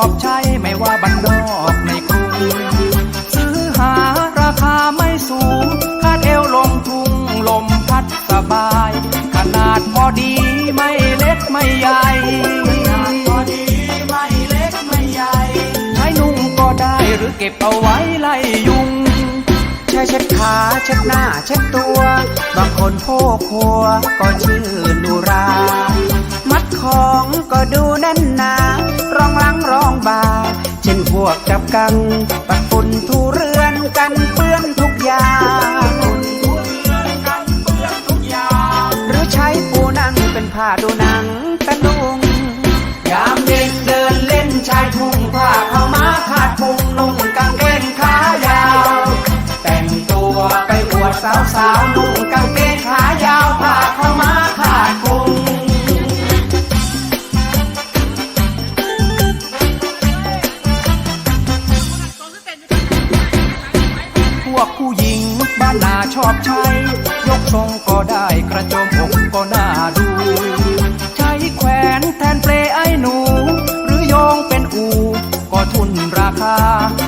อบใช้ไม่ว่าบ้านนอกในกรุงซื้อหาราคาไม่สูงคาดเอวลงทุงลมพัดสบาย ขนาดพอดีไม่เล็กไม่ใหญ่พอดีไม่เล็กไม่ใหญ่ใช้นุ่งก็ได้หรือเก็บเอาไว้ไล่ยุงใช้เช็ดขาเช็ดหน้าเช็ดตัว บางคนโพกหัวก็ชื่อนูรา ของก็ดูแน่นหนารองหลังรองบา เช่นพวกจับกังปัดฝุ่นทูเรือนกันเปื้อนทุกอย่างหรือใช้ปูนั่งเป็นผ้าดูหนา ทุนราคา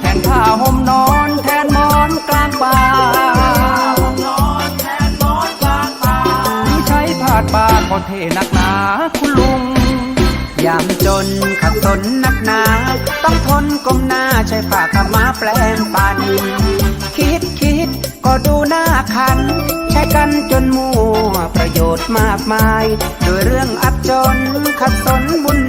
แทนผ้าห่มนอนแทนหมอนกลางป่าใช้ผาดบาก็เทหนักหนาคุณลุง ยามจนขัดสนนักหนา ต้องทนก้มหน้าใช้ผ้าขามาแปลงปัน คิดคิดก็ดูหน้าคัน ใช้กันจนมั่วประโยชน์มากมาย โดยเรื่องอับจนขัดสนบุญ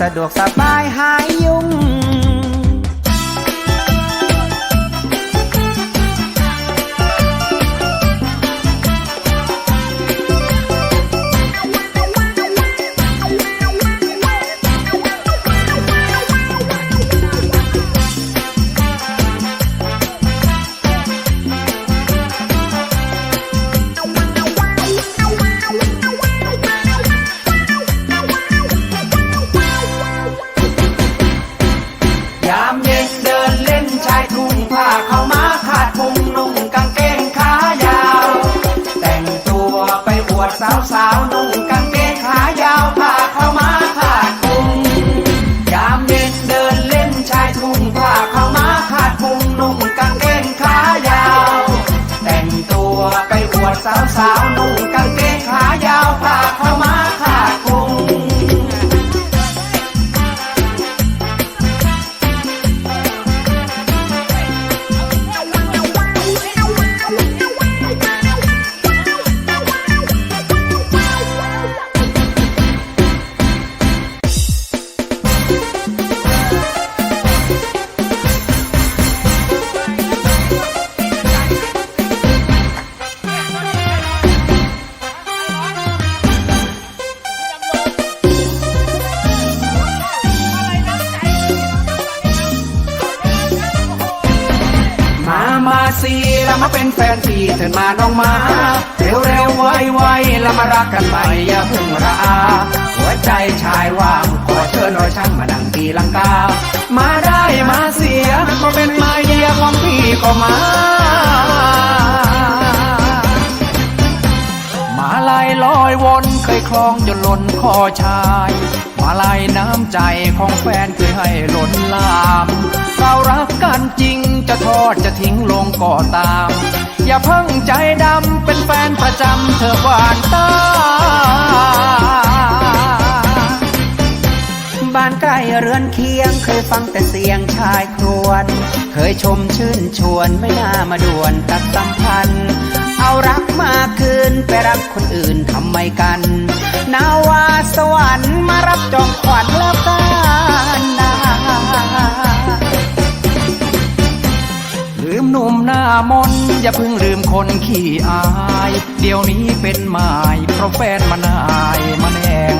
สะดวกสบายหายยุ่ง วดสาวสาวนุ่งก ที่เถิดมาน้องมาเร็วเร็วไวไวแล้วมารักกันใหม่อย่าเพิ่งระอาหัวใจชายว่างขอเชิญรอยช่างมาดังตีลังกา มาได้มาเสียก็เป็นมาเยียของพี่ก็มามาลายลอยวนเคยคล้องจนล้นคอชายมาลายน้ำใจของแฟนเคยให้ล้นลาม เรารักกันจริง จะทอดจะทิ้งลงก็ตาม อย่าเพิ่งใจดำเป็นแฟนประจำเธอหวานตาบ้านใกล้เรือนเคียง เคยฟังแต่เสียงชายครวญเคยชมชื่นชวนไม่น่ามาด่วนตัดสัมพันธ์ เอารักมาคืนไปรักคนอื่นทำไมกัน นาวาสวรรค์มารับจองขวัญแล้วกัน หนุ่มหน้ามนอย่าเพิ่งลืมคนขี้อาย เดี๋ยวนี้เป็นหมายเพราะแฟนมันอายมันแหง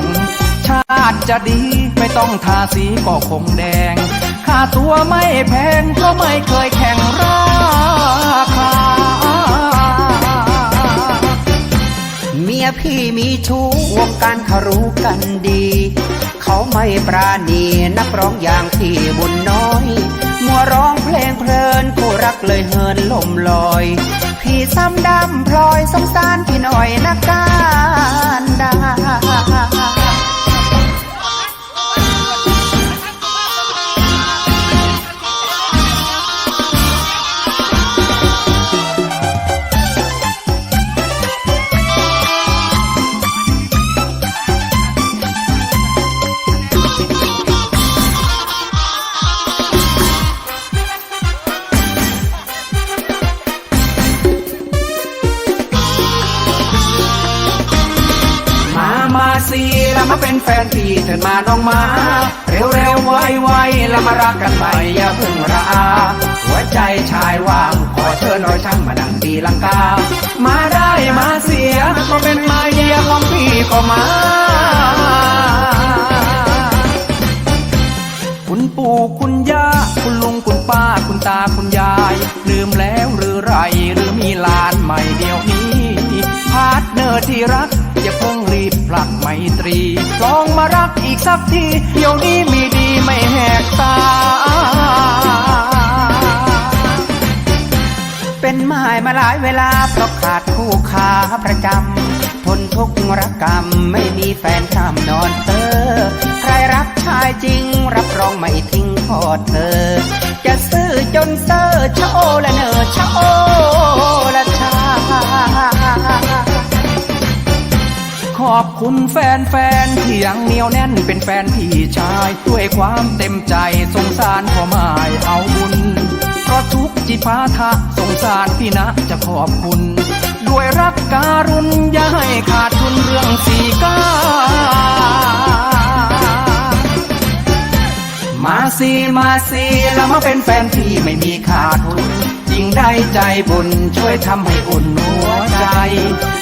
ชาติจะดีไม่ต้องทาสีก็คงแดง ค่าตัวไม่แพงเพราะไม่เคยแข่งราคา เมียพี่มีชู้วงการเขารู้กันดี เขาไม่ปราณีนักร้องอย่างพี่บุญน้อย มัวร้องเพลงเพลินคู่รักเลยเหินลมลอย พี่ซ้ำดำพลอยสงสารพี่หน่อยนักการดา แล้วมารักกันใหม่อย่าเพิ่งระอา หัวใจชายว่าง ขอเชิญรอยช่างมาดังตีลังกา มาได้มาเสียก็เป็นมาเยียของพี่ก็มาคุณปู่คุณย่าคุณลุงคุณป้าคุณตาคุณยาย ลืมแล้วหรือไรหรือมีลานใหม่เดียวนี้พาร์ทเนอร์ที่รักอย่าเพิ่งรีบผลักไมตรี ลองมารักอีกสักทีเดี๋ยวนี้ วลาเพราะขาดคู่ขาประจำทนทุกรักกรรมไม่มีแฟนข้ามนอนเตอใครรักชายจริง รับรองไม่ทิ้งพอดเธอ จะซื้อจนเซอร์ชะโอละเนอชะโอละชา อบคุณแฟนๆที่ยังเหนียวแน่นเป็นแฟนพี่ชาย ด้วยความเต็มใจสงสารพ่อหมายเอาบุญ เพราะทุกจิตพาทะสงสารพี่นะจะขอบคุณ ด้วยรักการุณอย่าให้ขาดทุนเรื่องสีกามาสิมาสิแล้วมาเป็นแฟนพี่ไม่มีขาดทุน งได้ใจบุญช่วยทำให้อุ่นหัวใจ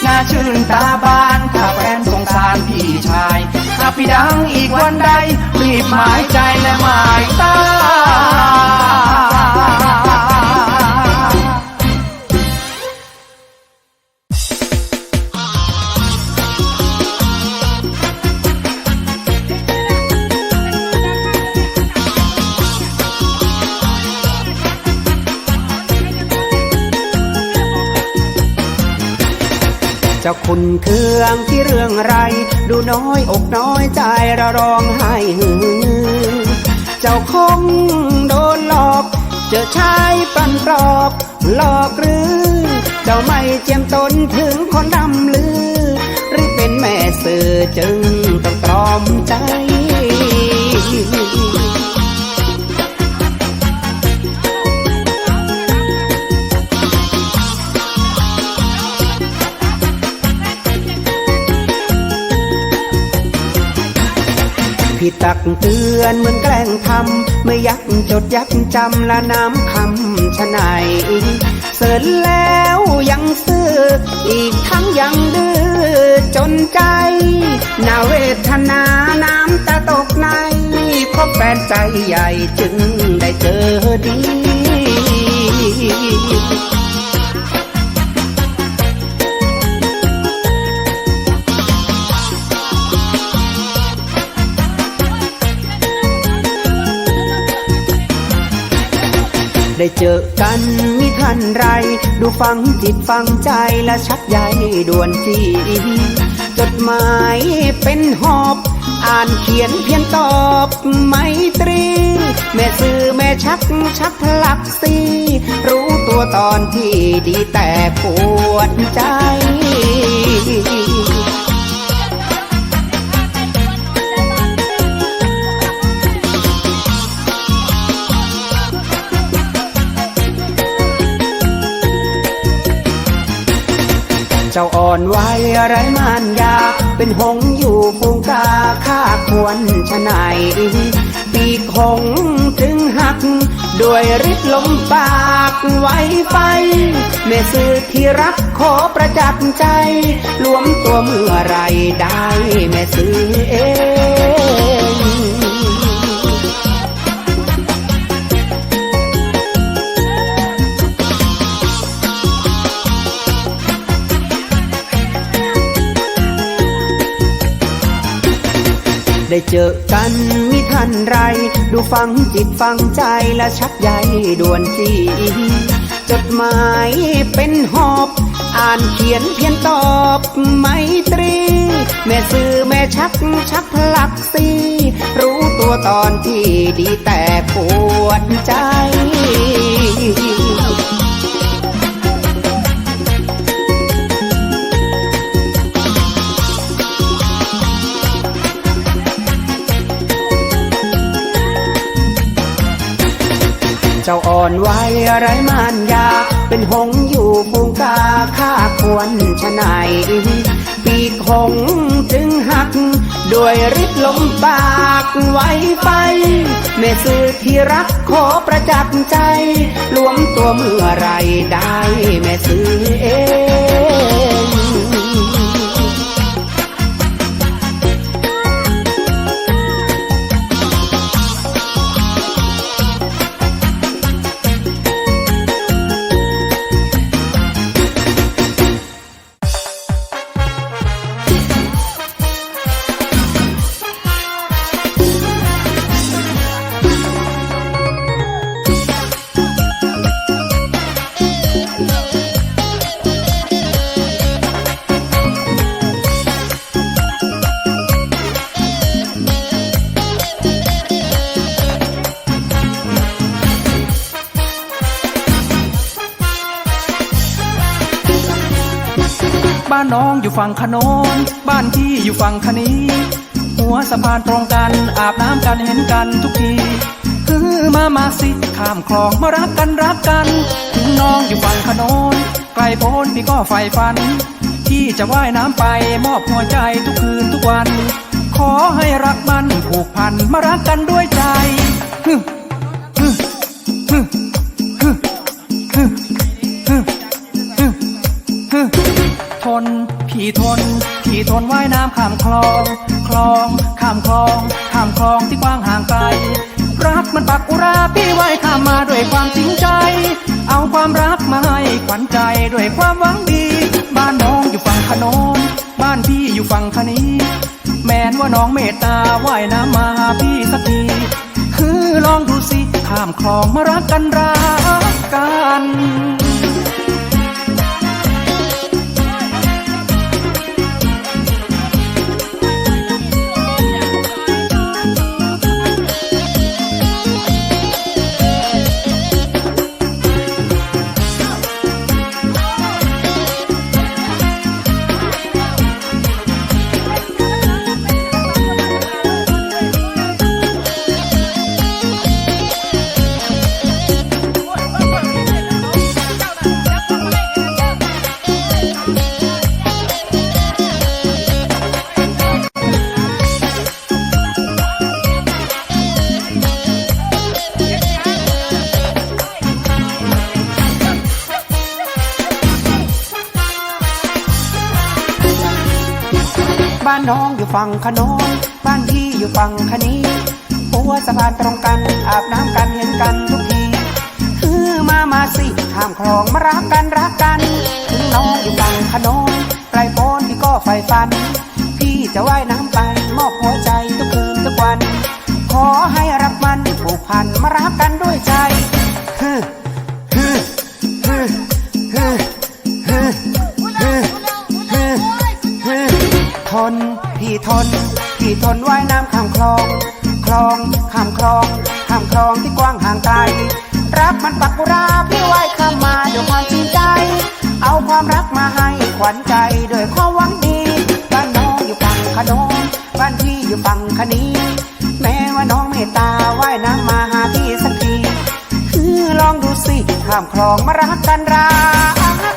น่าชื่นตาบานข้าแฟนสงสารพี่ชายถ้าพี่ดังอีกวันใด รีบหมายใจและหมายตา จ้าคุณเครื่องที่เรื่องไร ดูน้อยอกน้อยใจระร้องไห้หือเจ้าคงโดนหลอก เจอชายปันปลอกหลอกหรือ เจ้าไม่เจียมตนถึงคนดำลือ หรือเป็นแม่สื่อจึงต้องตรอมใจ พี่ตักเตือนเหมือนแกล้งทำไม่ยักจดยักจำละน้ำคำชะไหนเสร็จแล้วยังซื้อ อีกทั้งยังดื้อจนใจนาเวทนาน้ำตาตกในเพราะแฟนใจใหญ่จึงได้เจอดี ได้เจอกันมิทันไร ดูฟังจิตฟังใจและชักใยด่วนจีจดหมายเป็นหอบ อ่านเขียนเพียงตอบไมตรี แม่ซื้อแม่ชักชักพลักซีรู้ตัวตอนที่ดีแต่ปวดใจ อนไวอะไรมานยา เป็นหงอยู่ฟูงกาข้าควรชะนายปีกหงถึงหัก ด้วยฤทธิ์ลมปากไว้ไฟแม่ซื้อที่รักขอประจักษ์ใจรวมตัวเมื่อไรได้แม่ซื้อเอง ได้เจอกันมิทันไร ดูฟังจิตฟังใจและชักใยด่วนจีจดหมายเป็นหอบ อ่านเขียนเพียนตอบไมตรี แม่ซื้อแม่ชักชักพลักซีรู้ตัวตอนที่ดีแต่ปวดใจ เจ้าอ่อนไหวอะไรมานยา เป็นหงอยู่ปูงกาข้าควรชะไหนายปีกหงจึงหัก ด้วยฤทธิ์ลมปากไว้ไปแม่ซื้อที่รักขอประจักษ์ใจรวมตัวเมื่อไรได้แม่ซื้อเองานน้องอยู่ฝั่งขนนบ้านพี่อยู่ฝั่งคนี้ หัวสะพานตรงกันอาบน้ำกันเห็นกันทุกทีฮือมามาสิข้ามคลองมารักกันรักกัน ถึงน้องอยู่ฝั่งขนนไกลโพ้นพี่ก็ใฝ่ฝันพี่จะว่ายน้ำไปมอบหัวใจทุกคืนทุกวัน ขอให้รักมันผูกพันมารักกันด้วยใจฮึฮึฮึฮึฮึฮึ พี่ทนพี่ทนว่ายน้ำข้ามคลอง คลอง ข้ามคลอง ข้ามคลองที่กว้างห่างไกล รักมันปักอุราพี่ว่ายข้ามมาด้วยความจริงใจ เอาความรักมาให้ขวัญใจด้วยความหวังดี บ้านน้องอยู่ฝั่งขนนบ้านพี่อยู่ฝั่งคณีแม้นว่าน้องเมตตาว่ายน้ำมาหาพี่สักทีคือลองดูสิข้ามคลองมารักกันรักกัน ฝั่งขนนบ้านพี่อยู่ฝั่งคณีหัวสะพานตรงกัน อาบน้ำกันเห็นกันทุกทีคือมามาสิข้ามคลองมารักกันรักกัน ถึงน้องอยู่ฝั่งขนนไกลโพ้นพี่ก็ใฝ่ฝัน พี่จะว่ายน้ำไปมอบหัวใจทุกคืนทุกวัน ขอให้รักมันผูกพันมารักกันด้วยใจ ทนพี่ทนว่ายน้ำข้ามคลอง คลองข้ามคลองข้ามคลองที่กว้างห่างไกล รักมันปักบุราพี่ว่ายข้ามมาด้วยความจริงใจ เอาความรักมาให้ขวัญใจด้วยความหวังดีบ้านน้องอยู่ฝั่งขนงบ้านพี่อยู่ฝั่งคณีแม้ว่าน้องเมตตาว่ายน้ำมาหาพี่สักทีคือลองดูสิข้ามคลองมารักกันรักกันโอ้ยปวดฟันทุกวันเอา